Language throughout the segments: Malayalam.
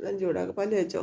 എല്ലാം ചൂടാക്ക പല്ല് വെച്ചോ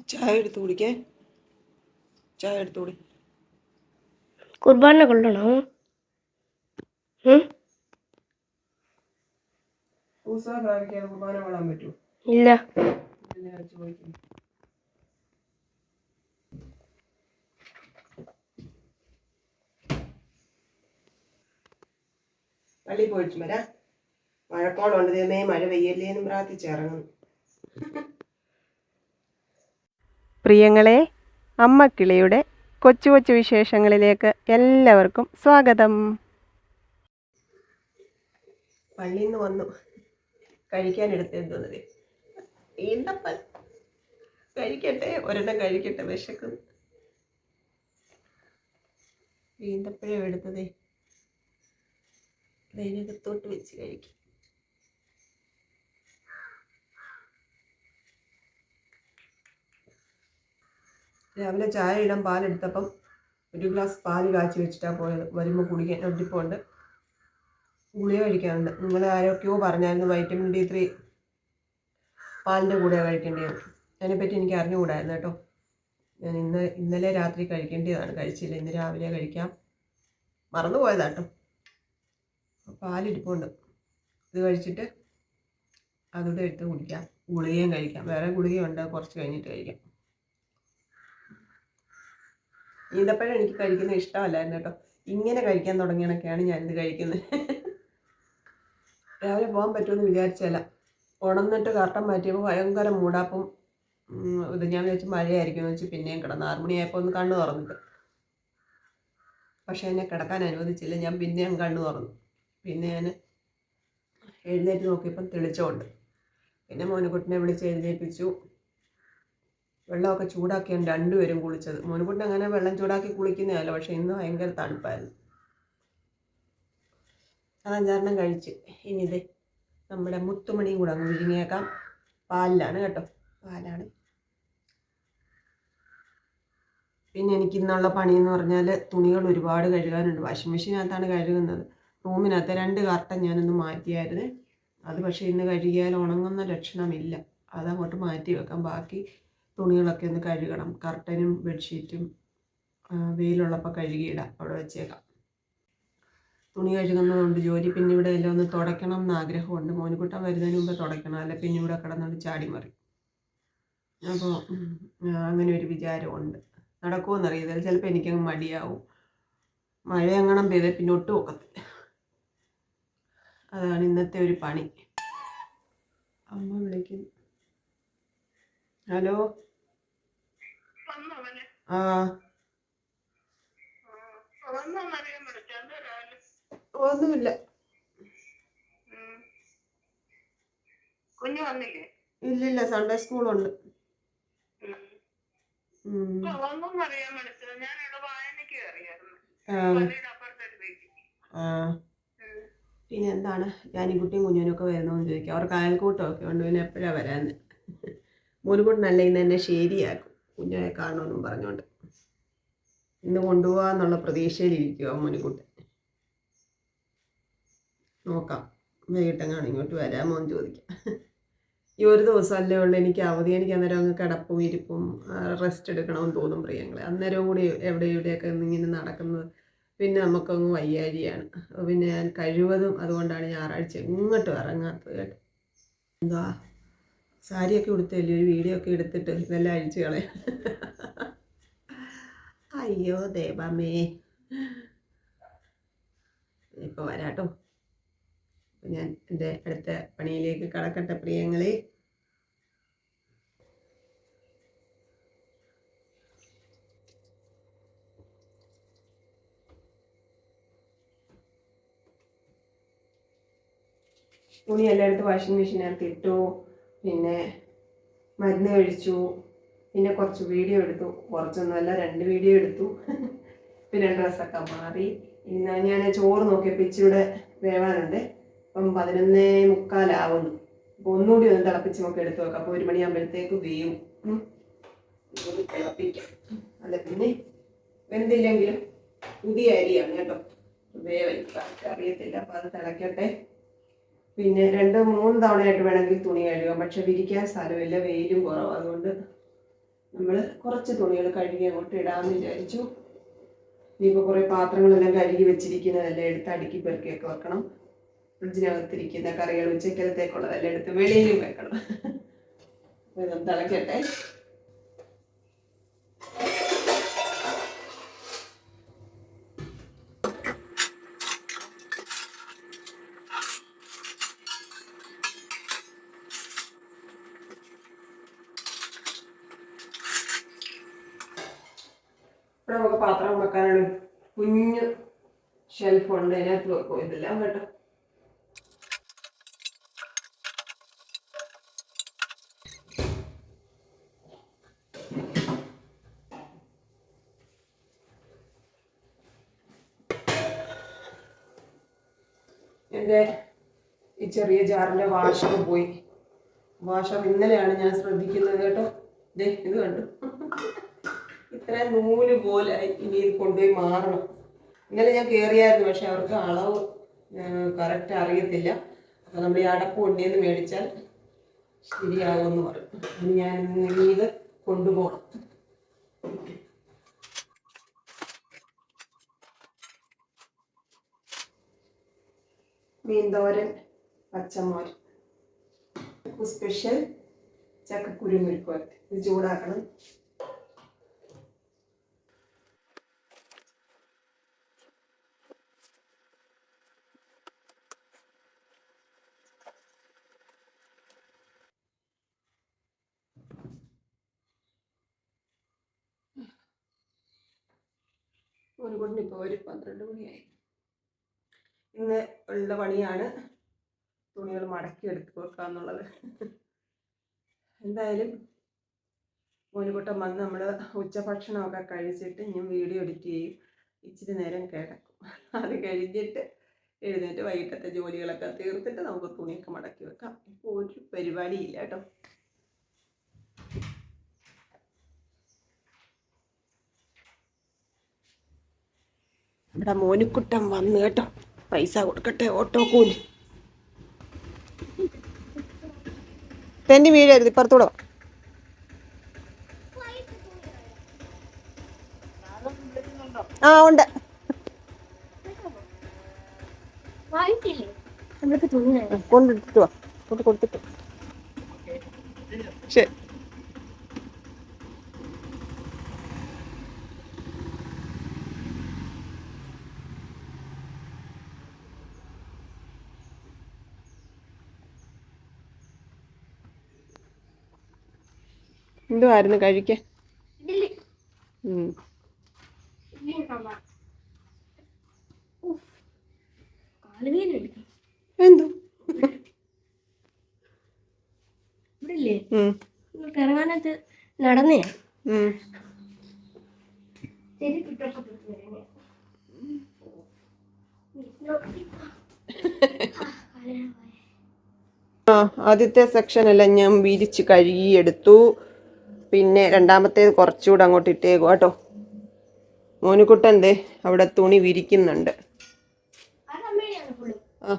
ചായ എടുത്ത് കുടിക്കേ. ചായ എടുത്ത് കുടി. കുർബാന കൊള്ളണോ? കുർബാന കൊള്ളാൻ പറ്റുമോ ഇല്ല. പള്ളിയിൽ പോയിട്ട് വരാം. മഴക്കോളുണ്ട് ദൈവമേ മഴ പെയ്യല്ലേ എന്നും പ്രാർത്ഥിച്ചിറങ്ങുന്നു പ്രിയങ്ങളെ അമ്മക്കിളിയുടെ കൊച്ചു കൊച്ചു വിശേഷങ്ങളിലേക്ക് എല്ലാവർക്കും സ്വാഗതം. പള്ളിയിൽ നിന്ന് വന്നു കഴിക്കാൻ ഈന്തപ്പൻ കഴിക്കട്ടെ ഒരെണ്ണം കഴിക്കട്ടെ വിശക്കുന്നു. ഈന്തപ്പഴം എടുത്തതേ. അതിനകത്തോട്ട് വെച്ച് കഴിക്കും. രാവിലെ ചായ ഇടാൻ പാലെടുത്തപ്പം ഒരു ഗ്ലാസ് പാൽ കാച്ചി വെച്ചിട്ടാണ് പോയത്. വരുമ്പോൾ കുടിക്കാൻ ഒട്ടിപ്പുണ്ട്. ഗുളിക കഴിക്കാറുണ്ട്. നിങ്ങൾ ആരൊക്കെയോ പറഞ്ഞായിരുന്നു വൈറ്റമിൻ ഡി ത്രീ പാലിന്റെ കൂടെ കഴിക്കേണ്ടത് അതിനെപ്പറ്റി എനിക്ക് അറിഞ്ഞുകൂടായിരുന്നു കേട്ടോ. ഞാൻ ഇന്ന് ഇന്നലെ രാത്രി കഴിക്കേണ്ടതാണ് കഴിച്ചില്ല. ഇന്ന് രാവിലെ കഴിക്കാം. മറന്നു പോയതാട്ടോ പാലിരിപ്പുണ്ട്. ഇത് കഴിച്ചിട്ട് അതുകൂടെ എടുത്ത് കുടിക്കാം. ഗുളികയും കഴിക്കാം. വേറെ ഗുളികയുണ്ട്. കുറച്ച് കഴിഞ്ഞിട്ട് കഴിക്കാം. ഈന്തപ്പഴം എനിക്ക് കഴിക്കുന്നത് ഇഷ്ടമല്ലായിരുന്നു കേട്ടോ. ഇങ്ങനെ കഴിക്കാൻ തുടങ്ങിയണൊക്കെയാണ് ഞാനിത് കഴിക്കുന്നത്. രാവിലെ പോകാൻ പറ്റുമെന്ന് വിചാരിച്ചല്ല ഉണന്നിട്ട് കറക്റ്റം മാറ്റിയപ്പോൾ ഭയങ്കര മൂടാപ്പം ഇത് ഞാൻ വിചാരിച്ചു മഴയായിരിക്കും വെച്ച് പിന്നെയും കിടന്നു ആറുമണിയായപ്പോൾ ഒന്ന് കണ്ണു തുറന്നിട്ട്. പക്ഷേ എന്നെ കിടക്കാൻ അനുവദിച്ചില്ല. ഞാൻ പിന്നെയും കണ്ണു തുറന്നു. പിന്നെ ഞാൻ എഴുന്നേറ്റ് നോക്കിയപ്പം തെളിച്ചമുണ്ട്. പിന്നെ മോനക്കുട്ടിനെ വിളിച്ച് എഴുന്നേൽപ്പിച്ചു. വെള്ളമൊക്കെ ചൂടാക്കിയാണ് രണ്ടുപേരും കുളിച്ചത്. മോനുകുട്ടിന് അങ്ങനെ വെള്ളം ചൂടാക്കി കുളിക്കുന്നതല്ല പക്ഷേ ഇന്ന് ഭയങ്കര തണുപ്പായിരുന്നു. അത് അഞ്ചാറെണ്ണം കഴിച്ച്. ഇനി ഇത് നമ്മുടെ മുത്തുമണിയും കൂടെ അങ്ങ് വിഴുങ്ങിയേക്കാം. പാലിലാണ് കേട്ടോ. പാലാണ്. പിന്നെ എനിക്ക് ഇന്നുള്ള പണി എന്ന് പറഞ്ഞാൽ തുണികൾ ഒരുപാട് കഴുകാനുണ്ട്. വാഷിംഗ് മെഷീനകത്താണ് കഴുകുന്നത്. റൂമിനകത്ത് രണ്ട് കർട്ടൻ ഞാനൊന്ന് മാറ്റിയായിരുന്നു. അത് പക്ഷേ ഇന്ന് കഴുകിയാൽ ഉണങ്ങുന്ന ലക്ഷണമില്ല. അതങ്ങോട്ട് മാറ്റി വെക്കാം. ബാക്കി തുണികളൊക്കെ ഒന്ന് കഴുകണം. കർട്ടനും ബെഡ്ഷീറ്റും വെയിലുള്ളപ്പോൾ കഴുകിയിടാം. അവിടെ വെച്ചേക്കാം. തുണി കഴുകുന്നതുകൊണ്ട് ജോലി പിന്നെ ഇവിടെ എല്ലാം ഒന്ന് തുടയ്ക്കണം എന്ന് ആഗ്രഹമുണ്ട്. മോനുകുട്ടൻ വരുന്നതിന് മുമ്പ് തുടയ്ക്കണം അല്ല പിന്നെ ഇവിടെ കിടന്നുകൊണ്ട് ചാടി മറി അപ്പോൾ അങ്ങനെ ഒരു വിചാരമുണ്ട്. നടക്കുമെന്നറിയത്തില്ല ചിലപ്പോൾ എനിക്കങ്ങ് മടിയാവും. മഴ എങ്ങണം പെയ്ത പിന്നെ ഒട്ടും അതാണ് ഇന്നത്തെ ഒരു പണി. അമ്മ വിളിക്കുന്നു. ഹലോ? ആ. ഒന്നുമില്ല. ഇല്ലില്ല സൺഡേ സ്കൂളുണ്ട്. പിന്നെ എന്താണ്? ജാനിക്കുട്ടിയും കുഞ്ഞിനും ഒക്കെ വരുന്നോന്ന് ചോദിക്കാം. അവർക്ക് അയൽക്കൂട്ടമൊക്കെ ഉണ്ട്. പിന്നെ എപ്പോഴാണ് വരാന്ന്? മുൻകൂട്ടിനല്ല ഇന്ന് എന്നെ ശരിയാക്കും. കുഞ്ഞിനെ കാണുമെന്നും പറഞ്ഞുകൊണ്ട്. ഇന്ന് കൊണ്ടുപോകാന്നുള്ള പ്രതീക്ഷയിലിരിക്കുക മോനുകുട്ടൻ നോക്കാം. വൈകിട്ടെങ്ങാണ് ഇങ്ങോട്ട് വരാമോ എന്ന് ചോദിക്കാം. ഈ ഒരു ദിവസമല്ലേ ഉള്ളൂ എനിക്ക് അവധി. എനിക്ക് അന്നേരം അങ്ങ് കിടപ്പും ഇരിപ്പും റെസ്റ്റ് എടുക്കണമെന്ന് തോന്നും പ്രിയങ്ങളെ അന്നേരവും കൂടി എവിടെ ഇവിടെയൊക്കെ ഇങ്ങനെ നടക്കുന്നത് പിന്നെ നമുക്കങ്ങ് വയ്യാഴിയാണ് പിന്നെ ഞാൻ കഴിവതും അതുകൊണ്ടാണ് ഞായറാഴ്ച ഇങ്ങോട്ട് ഇറങ്ങാത്തത് കേട്ടോ. എന്താ? സാരിയൊക്കെ ഉടുത്തല്ലേ ഒരു വീഡിയോ ഒക്കെ എടുത്തിട്ട് ഇതെല്ലാം അഴിച്ചു കളയാം അയ്യോ ദേവമേ ഇപ്പോൾ വരാട്ടോ. ഞാൻ എന്റെ അടുത്ത പണിയിലേക്ക് കടക്കട്ടെ പ്രിയങ്ങളെ. തുണിയെല്ലാം എടുത്ത് വാഷിംഗ് മെഷീനകത്ത് ഇട്ടു. പിന്നെ മരുന്ന് കഴിച്ചു. പിന്നെ കുറച്ച് വീഡിയോ എടുത്തു. കുറച്ചൊന്നുമല്ല രണ്ട് വീഡിയോ എടുത്തു. പിന്നെ ഡ്രസ്സൊക്കെ മാറി. ഇന്ന് ഞാൻ ചോറ് നോക്കിയപ്പോൾ ഇച്ചിരിയുടെ വേവാനുണ്ട്. അപ്പം പതിനൊന്നേ മുക്കാലാവുന്നു അപ്പോൾ ഒന്നുകൂടി ഒന്ന് തിളപ്പിച്ച് നമുക്ക് എടുത്ത് വെക്കാം. അപ്പോൾ ഒരു മണിയാകുമ്പോഴത്തേക്ക് വേവും. ഇതൊന്ന് തിളപ്പിക്കാം. അല്ല പിന്നെ വെന്തില്ലെങ്കിലും പുതിയ അരിയാണ് കേട്ടോ. വേവ അറിയത്തില്ല അപ്പോൾ അത് തിളക്കട്ടെ. പിന്നെ രണ്ട് മൂന്ന് തവണയായിട്ട് വേണമെങ്കിൽ തുണി കഴുകാം. പക്ഷെ വിരിക്കാൻ സ്ഥലമില്ല വെയിലും കുറവ്. അതുകൊണ്ട് നമ്മൾ കുറച്ച് തുണികൾ കഴുകി അങ്ങോട്ട് ഇടാമെന്ന് വിചാരിച്ചു. ഇനിയിപ്പോൾ കുറേ പാത്രങ്ങളെല്ലാം കഴുകി വെച്ചിരിക്കുന്നതെല്ലാം എടുത്ത് അടുക്കി പെറുക്കിയൊക്കെ വെക്കണം. ഫ്രിഡ്ജിനകത്തിരിക്കുന്ന കറികൾ ഉച്ചക്കലത്തേക്കുള്ളതെല്ലാം എടുത്ത് വെളിയിലും വെക്കണം തിളക്കട്ടെ ഇവിടെ നമുക്ക് പാത്രം വെക്കാനുള്ള കുഞ്ഞു വെക്കും ഇതെല്ലാം കേട്ടോ എന്റെ ഈ ചെറിയ ജാറിന്റെ വാഷർ പോയി. വാഷം ഇന്നലെയാണ് ഞാൻ ശ്രദ്ധിക്കുന്നത് കേട്ടോ. ദേ ഇത് കണ്ടു. ഇത്ര നൂൽ പോലെ ഇനി ഇത് കൊണ്ടുപോയി മാറണം. ഇന്നലെ ഞാൻ കയറിയായിരുന്നു പക്ഷെ അവർക്ക് അളവ് കറക്റ്റ് അറിയത്തില്ല. അപ്പോൾ നമ്മൾ ഈ അടപ്പ് കൊണ്ടേന്ന് മേടിച്ചാൽ ശരിയാകുമെന്ന് പറയും. ഞാൻ ഇത് കൊണ്ടുപോകണം. മീൻതോരൻ പച്ചമോര് സ്പെഷ്യൽ ചക്ക മെഴുക്കുവരട്ടി. ഇത് ചൂടാക്കണം. ഒരു കൊണ്ടിന് ഇപ്പോൾ ഒരു പന്ത്രണ്ട് മണിയായി. ഇന്ന് ഉള്ള പണിയാണ് തുണികൾ മടക്കി എടുത്ത് വെക്കുക എന്നുള്ളത് എന്തായാലും മോനുകുട്ടം വന്ന് നമ്മൾ ഉച്ചഭക്ഷണമൊക്കെ കഴിച്ചിട്ട് ഞാൻ വീഡിയോ എഡിറ്റ് ചെയ്യും. ഇച്ചിരി നേരം കിടക്കും. അത് കഴിഞ്ഞിട്ട് എഴുന്നേറ്റ് വൈകിട്ടത്തെ ജോലികളൊക്കെ തീർത്തിട്ട് നമുക്ക് തുണിയൊക്കെ മടക്കി വെക്കാം. ഇപ്പോൾ ഒരു പരിപാടിയില്ല കേട്ടോ. ഇവിടെ മോനിക്കുട്ടൻ വന്നു കേട്ടോ. പൈസ കൊടുക്കട്ടെ ഓട്ടോ കൂലി. തെന്നി വീഴരുത് ഇപ്പുറത്തൂടെ. ആ ഉണ്ട്. കൊണ്ടിട്ടു കൊണ്ട് കൊടുത്തിട്ടു ശരി. എന്തുവായിരുന്നു കഴിക്കാൻ? എന്തു? ഇറങ്ങാനത്ത് നടന്നേ ആദ്യത്തെ സെക്ഷനെല്ലാം ഞാൻ വിരിച്ച് കഴുകിയെടുത്തു. പിന്നെ രണ്ടാമത്തേത് കുറച്ചുകൂടെ അങ്ങോട്ട് ഇട്ടേക്കും. കേട്ടോ. മോനുകുട്ടൻ ദേ അവിടെ തുണി വിരിക്കുന്നുണ്ട്. ആ.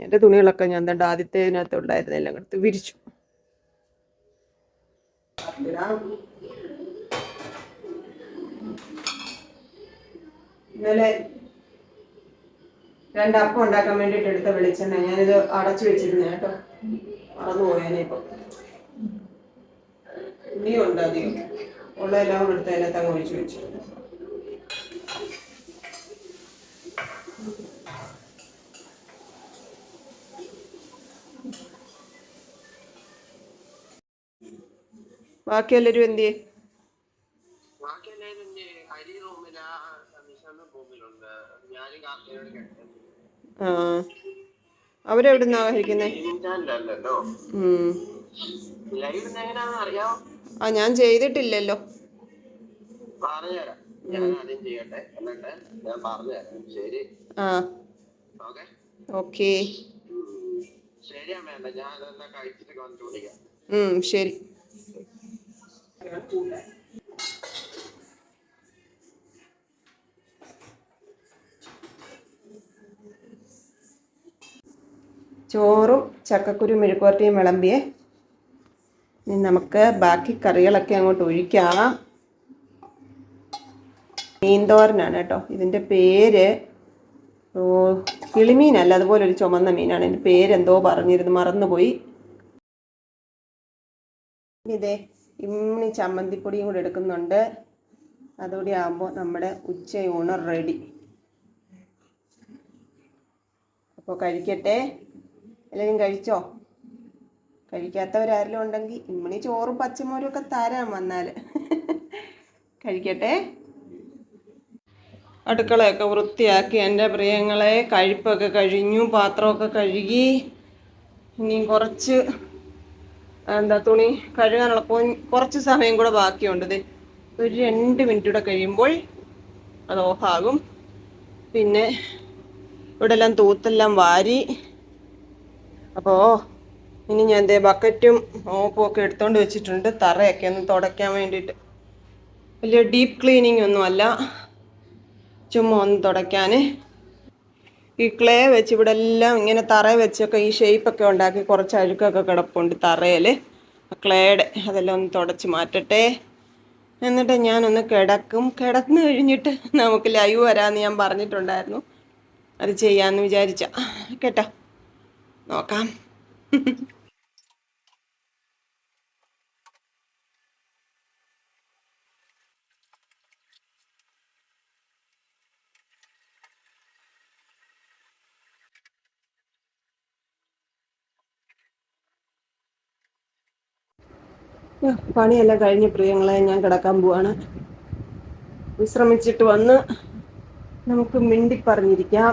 എന്റെ തുണികളൊക്കെ ഞാൻ തണ്ട ആദ്യത്തേതിനകത്ത് ഉണ്ടായിരുന്നില്ല എടുത്ത് വിരിച്ചു. ഇന്നലെ രണ്ട് അപ്പം ഉണ്ടാക്കാൻ വേണ്ടിയിട്ട് എടുത്ത വെളിച്ചെണ്ണ ഞാനിത് അടച്ചു വെച്ചിരുന്ന കേട്ടോ. മറന്നു പോയാനെ ഇപ്പൊ. ഇനിയും ഉണ്ട് അധികം. ഉള്ള എല്ലാം കൂടെ എടുത്ത് അതിനകത്ത് അങ്ങ് ഒഴിച്ചു വെച്ചു. ബാക്കി എല്ലാവരും എന്ത് ചെയ്യും ബാക്കി ഞാനും കാർത്തികയോട് കിടക്കുന്നു ആ. അവരെവിടുന്നാ കഴിക്കുന്നേ ആ ഞാൻ ചെയ്തിട്ടില്ലല്ലോ. ആ. ഓക്കേ? ശരി. ചോറും ചക്കക്കുരു മെഴുക്കുവരട്ടിയും വിളമ്പിയേ. ഇനി നമുക്ക് ബാക്കി കറികളൊക്കെ അങ്ങോട്ട് ഒഴിക്കാം. മീൻതോരനാണ് കേട്ടോ. ഇതിന്റെ പേര് കിളിമീനല്ല അതുപോലെ ഒരു ചുമന്ന മീനാണ്. എന്റെ പേരെന്തോ പറഞ്ഞിരുന്നു മറന്നുപോയി. ഇതേ ഇമ്മിണി ചമ്മന്തിപ്പൊടിയും കൂടെ എടുക്കുന്നുണ്ട്. അതുകൂടി ആകുമ്പോൾ നമ്മുടെ ഉച്ചയൂണ് റെഡി. അപ്പോൾ കഴിക്കട്ടെ. എല്ലാവരും കഴിച്ചോ? കഴിക്കാത്തവരാരെങ്കിലും ഉണ്ടെങ്കിൽ ഇമ്മണി ചോറും പച്ചമോരും ഒക്കെ തരാം വന്നാൽ കഴിക്കട്ടെ. അടുക്കളയൊക്കെ വൃത്തിയാക്കി എന്റെ പ്രിയങ്ങളെ കഴിപ്പൊക്കെ കഴിഞ്ഞു പാത്രമൊക്കെ കഴുകി. ഇനിയും കുറച്ച് എന്താ തുണി കഴുകാനുള്ള കുറച്ച് സമയം കൂടെ ബാക്കിയുണ്ട്. ഒരു രണ്ട് മിനിറ്റ് കൂടെ കഴിയുമ്പോൾ അത് ഓഫാകും. പിന്നെ ഇവിടെ എല്ലാം തൂത്തെല്ലാം വാരി അപ്പോൾ ഇനി ഞാൻ ദേ ബക്കറ്റും ഓപ്പും ഒക്കെ എടുത്തോണ്ട് വെച്ചിട്ടുണ്ട്. തറയൊക്കെ ഒന്ന് തുടയ്ക്കാൻ വേണ്ടിയിട്ട്. വലിയ ഡീപ്പ് ക്ലീനിങ് ഒന്നുമല്ല ചുമ്മാ ഒന്ന് തുടയ്ക്കാൻ ഈ ക്ലേ വെച്ച് ഇവിടെ എല്ലാം ഇങ്ങനെ തറ വെച്ചൊക്കെ ഈ ഷേപ്പൊക്കെ ഉണ്ടാക്കി കുറച്ച് അഴുക്കൊക്കെ കിടപ്പുണ്ട് തറയിൽ ക്ലേയുടെ അതെല്ലാം ഒന്ന് തുടച്ച് മാറ്റട്ടെ. എന്നിട്ട് ഞാനൊന്ന് കിടക്കും. കിടന്നു കഴിഞ്ഞിട്ട് നമുക്ക് ലൈവ് വരാമെന്ന് ഞാൻ പറഞ്ഞിട്ടുണ്ടായിരുന്നു. അത് ചെയ്യാമെന്ന് വിചാരിച്ച. കേട്ടോ? നോക്കാം ആ, പണിയെല്ലാം കഴിഞ്ഞ് പ്രിയങ്ങളെ ഞാൻ കിടക്കാൻ പോവാണ്. വിശ്രമിച്ചിട്ട് വന്ന് നമുക്ക് മിണ്ടി പറഞ്ഞിരിക്കാം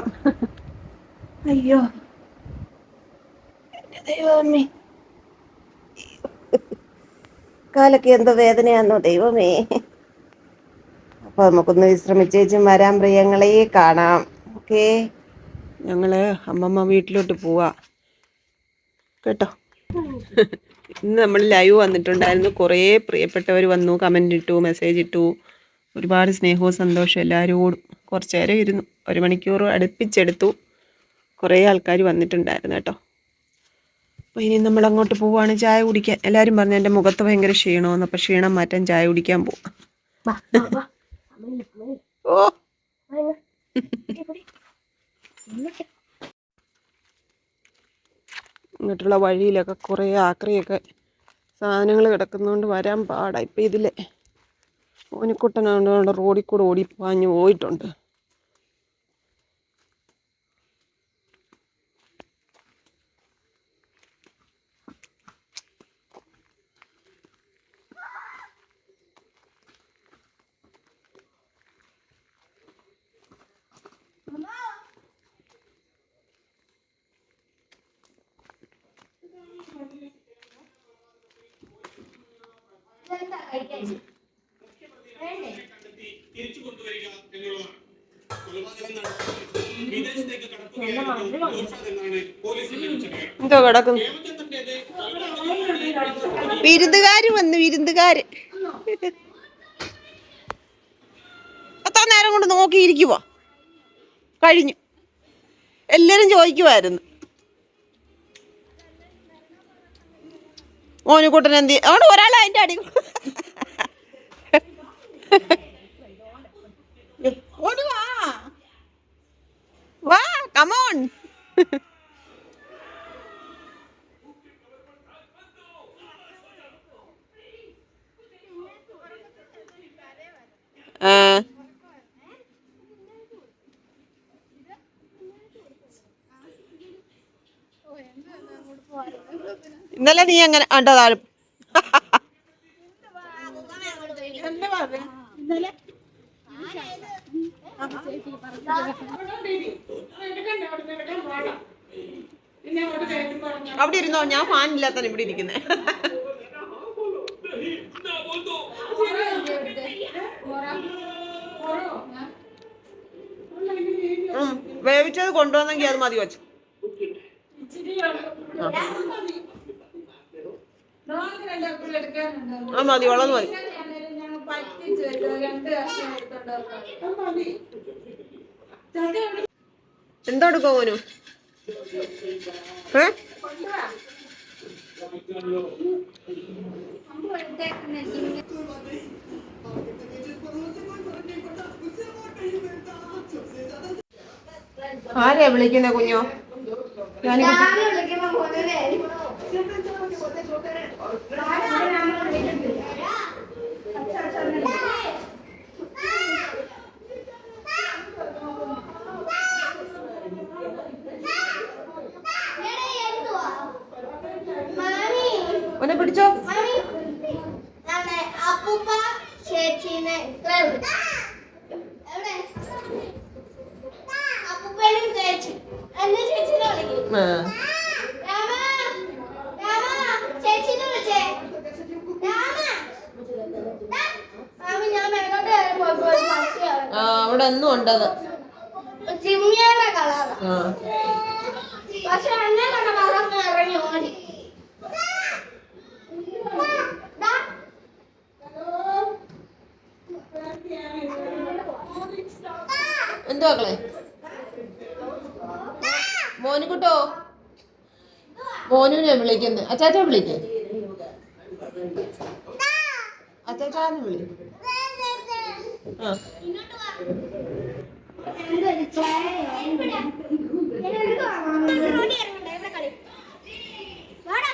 അയ്യോ. എന്റെ ദൈവമേ കാലൊക്കെ എന്തോ വേദനയാന്നോ ദൈവമേ. അപ്പോൾ നമുക്കൊന്ന് വിശ്രമിച്ചേച്ചും വരാൻ പ്രിയങ്ങളെ കാണാം. ഓക്കേ. ഞങ്ങൾ അമ്മമ്മ വീട്ടിലോട്ട് പോവാ. കേട്ടോ? ഇന്ന് നമ്മൾ ലൈവ് വന്നിട്ടുണ്ടായിരുന്നു. കുറേ പ്രിയപ്പെട്ടവർ വന്നു കമന്റ് ഇട്ടു മെസ്സേജ് ഇട്ടു. ഒരുപാട് സ്നേഹവും സന്തോഷവും എല്ലാവരോടും കുറച്ച് നേരം ഇരുന്നു. ഒരു മണിക്കൂർ അടുപ്പിച്ചെടുത്തു. കുറേ ആൾക്കാർ വന്നിട്ടുണ്ടായിരുന്നു കേട്ടോ. അപ്പോൾ ഇനി നമ്മൾ അങ്ങോട്ട് പോവുകയാണ് ചായ കുടിക്കാൻ എല്ലാവരും പറഞ്ഞു എന്റെ മുഖത്ത് ഭയങ്കര ക്ഷീണമെന്ന്. അപ്പോൾ ക്ഷീണം മാറ്റാൻ ചായ കുടിക്കാൻ പോവാം. ഓ. ഇങ്ങോട്ടുള്ള വഴിയിലൊക്കെ കുറേ ആക്രിയൊക്കെ സാധനങ്ങൾ കിടക്കുന്നതുകൊണ്ട് വരാൻ പാടാണ് ഇപ്പം ഇതിലെ. ഓനിക്കുട്ടനാണ്ട് റോഡിൽ കൂടെ ഓടി പാഞ്ഞു പോയിട്ടുണ്ട്. എന്തോ കിടക്കുന്നു? വിരുന്നുകാര് വന്നു വിരുന്നുകാര്. അത്ര നേരം കൊണ്ട് നോക്കിയിരിക്കുവോ. കഴിഞ്ഞു. എല്ലാരും ചോദിക്കുമായിരുന്നു മോനുകൂട്ടൻ എന്ത് അവിടെ ഒരാൾ അതിന്റെ അടി ഇന്നലെ നീ അങ്ങനെ കണ്ടതാലും അവിടെ ഇരുന്നോ? ഞാൻ ഫാൻ ഇല്ലാത്തന്നെ ഇവിടെ ഇരിക്കുന്നേ. വേവിച്ചത് കൊണ്ടുവന്നെങ്കിൽ അത് മതി വെച്ചു ആ മതി വളം മതി. എന്തെടുക്കോ മോനു? ഏ? ആരെയാ വിളിക്കുന്നേ കുഞ്ഞോ? ഞാൻ ഒന്നെ പിടിച്ചോ. അപ്പൂപ്പ ചേച്ചീനെ ഇത്രേ വിളിച്ചു. എവിടെ അപ്പൂപ്പനും ചേച്ചി എന്നെ ചേച്ചീനെ വിളിക്കും ആ. രാമ രാമ ചേച്ചീനെ വിളിച്ചേ രാമ ദാ. മാമി ഞാൻ മേലോട്ട് കയറി പോയപ്പോ ഒരു പട്ടി അവിടെ. ആ അവിടെ ഒന്നും ഉണ്ടത് ചിമ്മിയുടെ കളറാ ആ പക്ഷെ എന്നെ കണ്ട വളർന്ന് ഇറങ്ങി ഓടി ദാ. എന്തോ മക്കളെ? മോനുകുട്ടോ മോനുവിനെ വിളിക്കുന്നത് അച്ചാച്ച വിളിക്കേ. അച്ചാച്ചാന്ന് വിളി. ആ. എന്തൊരു ചായ. എവിടാ? ഞാൻ എടുക്കുവാ മാമി. റോഡിൽ ഇറങ്ങണ്ട, ഇവിടെ കളി. വാടാ.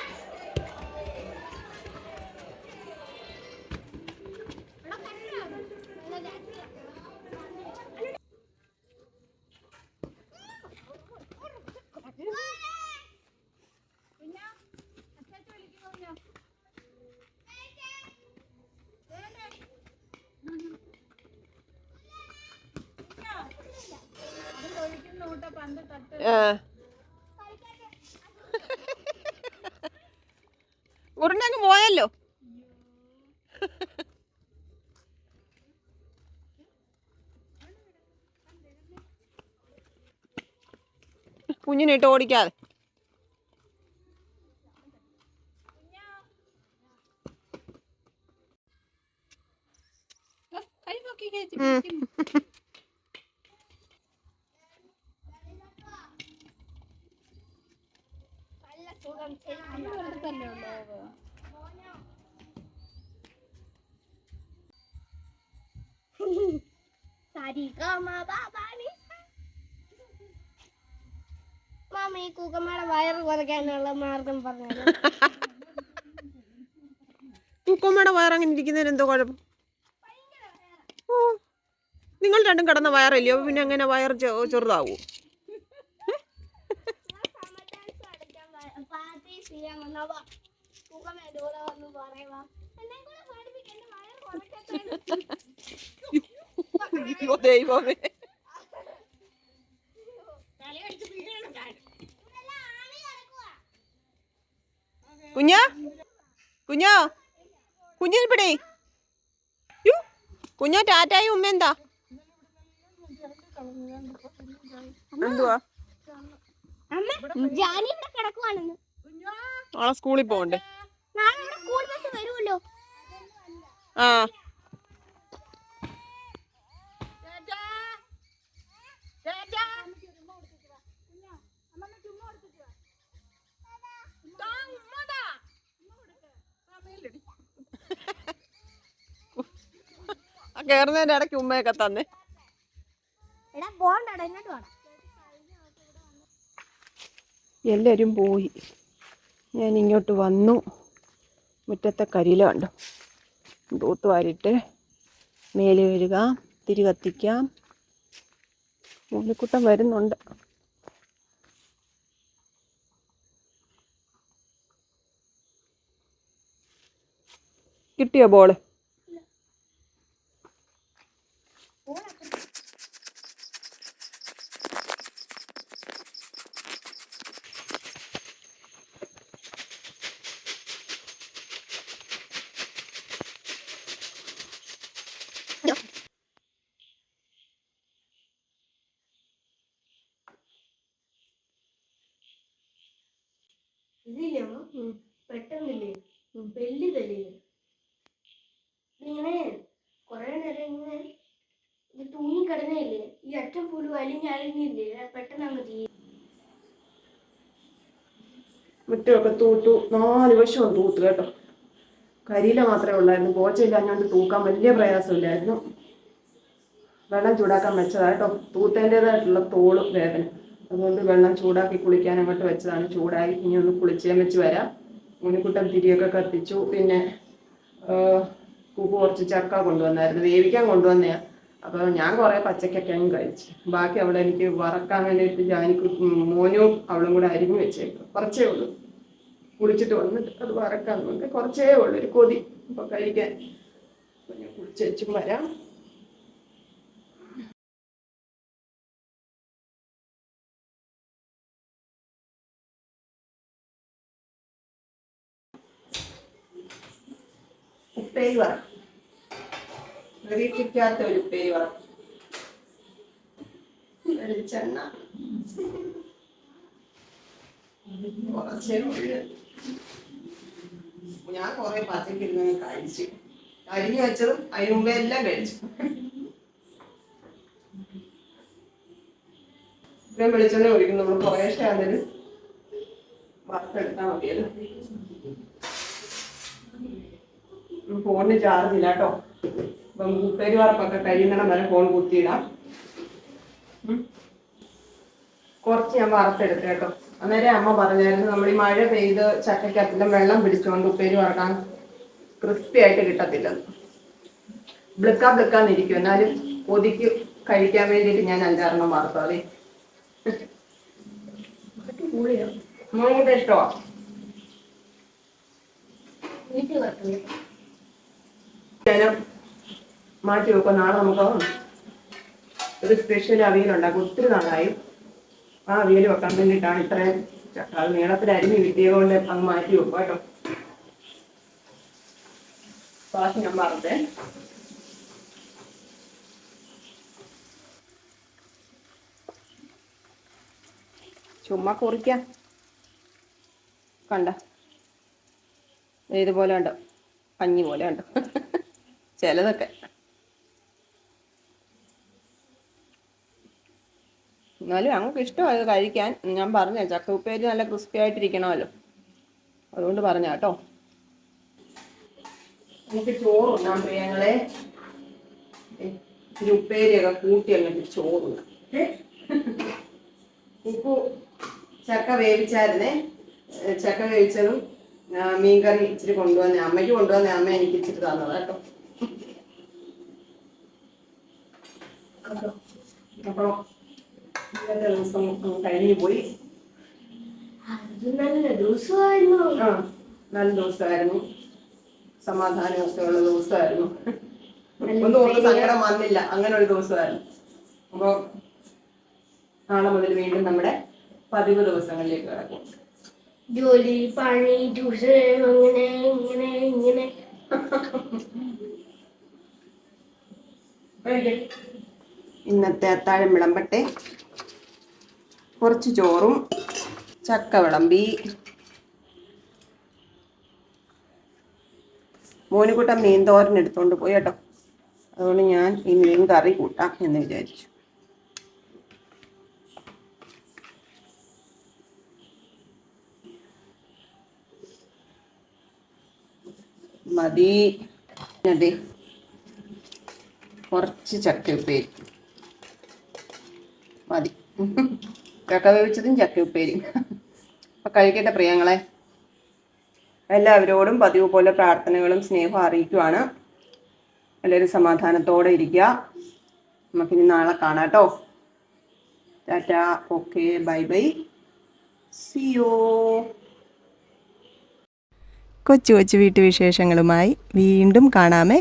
ഇവിടെ കണ്ടോ? നല്ല രാത്രിയാ. ആ. ഉരുണ്ടങ്ങ് പോയല്ലോ കുഞ്ഞിനിട്ട് ഓടിക്കാതെ. മാർഗം പറഞ്ഞത് പൂക്കമ്മയുടെ വയറങ്ങനെ ഇരിക്കുന്നതിന് എന്തോ കുഴപ്പം? ഓ നിങ്ങൾ രണ്ടും കിടന്ന വയറല്ലയോ അപ്പൊ പിന്നെ അങ്ങനെ വയർ ചെറുതാവൂ? ദൈവമേ. ദൈവമേ കുഞ്ഞാ? കുഞ്ഞോ? കുഞ്ഞിന് പിടി യു. കുഞ്ഞോ ടാറ്റായി ഉമ്മ എന്താ? എന്തുവാ? നാളെ സ്കൂളിൽ പോകണ്ടേ? ആ. ആ കയറുന്നതിന്റെ ഇടയ്ക്ക് ഉമ്മയൊക്കെ തന്നെ. എല്ലാവരും പോയി. ഞാൻ ഇങ്ങോട്ട് വന്നു. മുറ്റത്തെ കരിയില കണ്ടു. തൂത്ത് വാരിട്ട് മേലെ കഴുകാം തിരി കത്തിക്കാം. മൂലിക്കുട്ടം വരുന്നുണ്ട്. കിട്ടിയോ ബോൾ ഇതില്ലേ അമ്മ? പെട്ടെന്നില്ലേ വലിയതല്ലേ ഇത്? ഇതിങ്ങനെ കൊറേ നേരം ഇങ്ങനെ ഇത് തൂങ്ങി കിടന്നില്ലേ ഈ അറ്റം പോലും അലിഞ്ഞ് അലിഞ്ഞില്ലേ പെട്ടെന്ന് അങ്ങ് തീ മുറ്റമൊക്കെ തൂട്ടു നാല് വശവും തൂത്തു കേട്ടോ. കരിയില മാത്രമേ ഉള്ളായിരുന്നു. പോച്ചയില്ലാഞ്ഞോണ്ട് തൂക്കാൻ വലിയ പ്രയാസമില്ലായിരുന്നു. വെള്ളം ചൂടാക്കാൻ വെച്ചതായിട്ടോ തൂത്തേന്റെതായിട്ടുള്ള തോളും വേദന. അതുകൊണ്ട് വെള്ളം ചൂടാക്കി കുളിക്കാൻ അങ്ങോട്ട് വെച്ചതാണ്. ചൂടായി. ഇനി ഒന്ന് കുളിച്ചേ വെച്ച് വരാം. മുനിക്കുട്ടൻ തിരിയൊക്കെ കത്തിച്ചു. പിന്നെ ഉപ്പ് കുറച്ച് ചക്ക കൊണ്ടുവന്നായിരുന്നു. വേവിക്കാൻ കൊണ്ടുവന്നയാ. അപ്പോൾ ഞാൻ കുറേ പച്ചക്കൊക്കെ അങ്ങ് കഴിച്ചു. ബാക്കി അവിടെ എനിക്ക് വറക്കാൻ വേണ്ടിയിട്ട് ജാനിക്ക് മോനും അവളും കൂടെ അരിഞ്ഞു വെച്ചേക്കും. കുറച്ചേ ഉള്ളൂ. കുളിച്ചിട്ട് വന്നിട്ട് അത് വറക്കാൻ നമുക്ക് കുറച്ചേ ഉള്ളൂ. ഒരു കൊതി അപ്പോൾ കഴിക്കാൻ. അപ്പൊ ഞാൻ കുളിച്ചേച്ചും വരാം. ഉപ്പേരി വറ. പ്രതീക്ഷിക്കാത്ത ഒരു ഉപ്പേരി വറ. വെളിച്ചെണ്ണ കുറച്ചേ ഉള്ളു. ഞാൻ കുറെ പച്ചക്കിരുന്ന് കഴിച്ചു. അരിഞ്ഞു വെച്ചതും അതിനു മുമ്പേ എല്ലാം കഴിച്ചു. ഇത്രയും വെളിച്ചെണ്ണ ഒഴിക്കും. നമ്മൾ കുറേശ്ശെ അതിൽ വറുത്തെടുത്താൽ മതിയല്ലോ. ഫോണിന് ചാർജ് ഇല്ല കേട്ടോ. അപ്പം ഉപ്പേരി വറപ്പൊക്കെ കഴിയുന്നിടം വരെ ഫോൺ കുത്തിയിടാം. കുറച്ച് ഞാൻ വറുത്തെടുത്തു കേട്ടോ. അന്നേരം അമ്മ പറഞ്ഞായിരുന്നു നമ്മൾ ഈ മഴ പെയ്ത് ചക്കയ്ക്കത്തിലും വെള്ളം പിടിച്ചുകൊണ്ട് ഉപ്പേരി വറക്കാൻ ക്രിസ്പി ആയിട്ട് കിട്ടത്തില്ലെന്ന്. ബ്ലിക്കാ ബ്ലിക്കാന്നിരിക്കും എന്നാലും ഒതുക്കി കഴിക്കാൻ വേണ്ടിയിട്ട് ഞാൻ അഞ്ചാറെണ്ണം വറുത്തു അതെ. ഞാൻ മാറ്റി വെക്കാം നാളെ നമുക്ക് ഒരു സ്പെഷ്യൽ അവിയൽ ഉണ്ടാക്കും ഒത്തിരി നാളായി. ആ അവിയൽ വെക്കാൻ വേണ്ടിട്ടാണ് ഇത്രയും അത് നീളത്തിൽ അരിഞ്ഞ് കിട്ടിയത് കൊണ്ട് അങ്ങ് മാറ്റി വെക്കും കേട്ടോ. ക്ലാസ് ഞാൻ പറഞ്ഞേ ചുമ്മാ കുറിക്കാം. കണ്ട? ഇതുപോലെ ഉണ്ട് പഞ്ഞി പോലെ ഉണ്ട് ചിലതൊക്കെ. എന്നാലും ഞങ്ങൾക്ക് ഇഷ്ടമായത് കഴിക്കാൻ. ഞാൻ പറഞ്ഞ ചക്ക ഉപ്പേരി നല്ല ക്രിസ്പി ആയിട്ടിരിക്കണമല്ലോ. അതുകൊണ്ട് പറഞ്ഞ കേട്ടോ. എനിക്ക് ചോറുണ്ണാൻ പ്രിയങ്ങളെ ഇത്തിരി ഉപ്പേരിയൊക്കെ കൂട്ടി അങ്ങോട്ട് ചോറുണ്ണാം ഉപ്പു ചക്ക വേവിച്ചായിരുന്നേ. ചക്ക വേവിച്ചതും മീൻ മീൻകറി ഇച്ചിരി കൊണ്ടുവന്ന. അമ്മയ്ക്ക് കൊണ്ടുവന്ന. അമ്മ എനിക്ക് ഇച്ചിരി തന്നത് കേട്ടോ. അപ്പൊ ഇന്നത്തെ ദിവസം കഴിഞ്ഞു പോയി. നല്ല ദിവസമായിരുന്നു. ആ നല്ല ദിവസമായിരുന്നു. സമാധാനമൊക്കെ ഉള്ള ദിവസമായിരുന്നു. ഒന്നും ഒന്നും സങ്കടം വന്നില്ല. അങ്ങനെ ഒരു ദിവസമായിരുന്നു. അപ്പോൾ നാളെ മുതൽ വീണ്ടും നമ്മുടെ പതിവ് ദിവസങ്ങളിലേക്ക് കിടക്കും. ജോലി പണി ട്യൂഷൻ അങ്ങനെ ഇങ്ങനെ ഇങ്ങനെ. ഇന്നത്തെ അത്താഴം വിളമ്പട്ടെ. കുറച്ച് ചോറും ചക്ക വിളമ്പി മോനുകൂട്ടം മീൻ തോരൻ എടുത്തോണ്ട് പോയി കേട്ടോ. അതുകൊണ്ട് ഞാൻ ഈ മീൻ കറി കൂട്ടാം എന്ന് വിചാരിച്ചു. മതി. അതെ. കുറച്ച് ചക്ക ഉപ്പേരി. മതി. ചക്ക വേവിച്ചതും ചക്ക ഉപ്പേരി അപ്പം കഴിക്കട്ടെ പ്രിയങ്ങളെ. എല്ലാവരോടും പതിവ് പോലെ പ്രാർത്ഥനകളും സ്നേഹവും അറിയിക്കുവാണ്. എല്ലാവരും സമാധാനത്തോടെ ഇരിക്കുക. നമുക്കിനി നാളെ കാണാം കേട്ടോ. ടാറ്റ. ഓക്കെ. Bye bye. സിയോ കൊച്ചു കൊച്ചു വീട്ടുവിശേഷങ്ങളുമായി വീണ്ടും കാണാമേ.